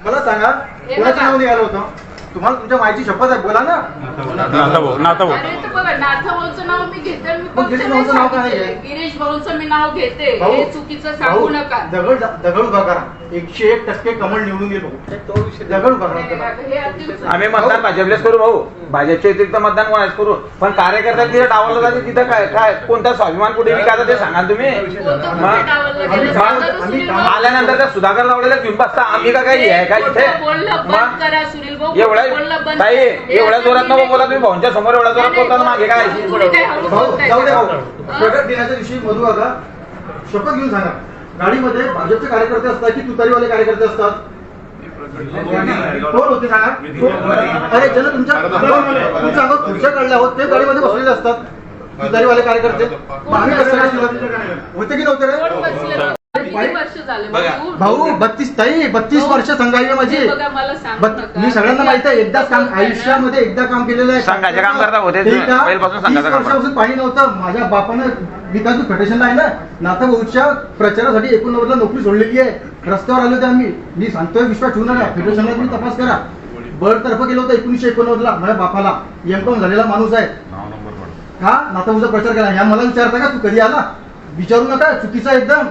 मला सांगा कोणाचं. नाव निघालं होतं तुम्हाला तुमच्या माहिती शपथ आहे बोला ना नाथा भाऊ नाथा भाऊ अरे तू बघा नाथा भाऊचं नाव मी घेते मी मग गिरीश नाही भाऊचं नाव काय सांगितलेलं. आहे? गिरीश भाऊचं मी नाव घेते भाऊ, हे चुकीचं सांगू भाऊ, नका दगड दगड उभा करा एकशे एक टक्के कमळ निवडून येईल. आम्ही मतदान भाजपलेच करू भाऊ. भाजपच्या व्यतिरिक्त मतदान कोणाच करू? पण कार्यकर्ता तिथे डावलं जाते तिथं काय काय कोणता स्वाभिमान कुठे विकायचा ते सांगा तुम्ही. आल्यानंतर त्या सुधाकर लावलेल्या घेऊन बसता. आम्ही का काही आहे का इथे खोटं बोलणं बंद मग? करा सुनील भाऊ? एवढ्या ताई एवढ्या आता जोरात मी नको बोला तुम्ही. भाऊंच्या समोर एवढ्या जोरात बोलताना मागे काय? प्रगट दिनाच्या दिवशी मधु काका शपथ घेऊन सांगा. गाडीमध्ये भाजपचे कार्यकर्ते असतात की तुतारीवाले कार्यकर्ते असतात? कोण होते? अरे ज्यांना तुमच्या तुमच्या अंगावर खुर्च्या काढल्या आहोत ते गाडीमध्ये बसलेले असतात. तुतारीवाले कार्यकर्ते? होते की नव्हते रे? कोण बसलेलं? किती वर्ष झाले भाऊ? भाऊ बत्तीस ताई बत्तीस वर्ष संघ आहे माझी. बघा मला सांगू बत- नका. मी सगळ्यांना माहीत आहे एकदाच काम आयुष्यामध्ये एकदा काम केलेलं आहे. संघाचे काम करता होते ते का? पहिल्यापासून संघाचं तीस काम वर्षापासून पाणी नव्हतं. माझ्या बापानं विकास फेडरेशनला आहे ना नाथा भाऊच्या प्रचारासाठी एकोणनव्वदला नोकरी सोडलेली आहे. रस्त्यावर आले होते आम्ही. मी सांगतोय विश्वास ठेवू नका. फेडरेशनला तुम्ही तपास करा. बळतर्फ केलं होतं एकोणीसशे एकोणनव्वदला. माझ्या बापाला. एम झालेला माणूस आहे. हा? नाथा भाऊचा प्रचार केला. ह्या मला विचारता का? तू कधी आला? विचारू नका. चुकीचा एकदम.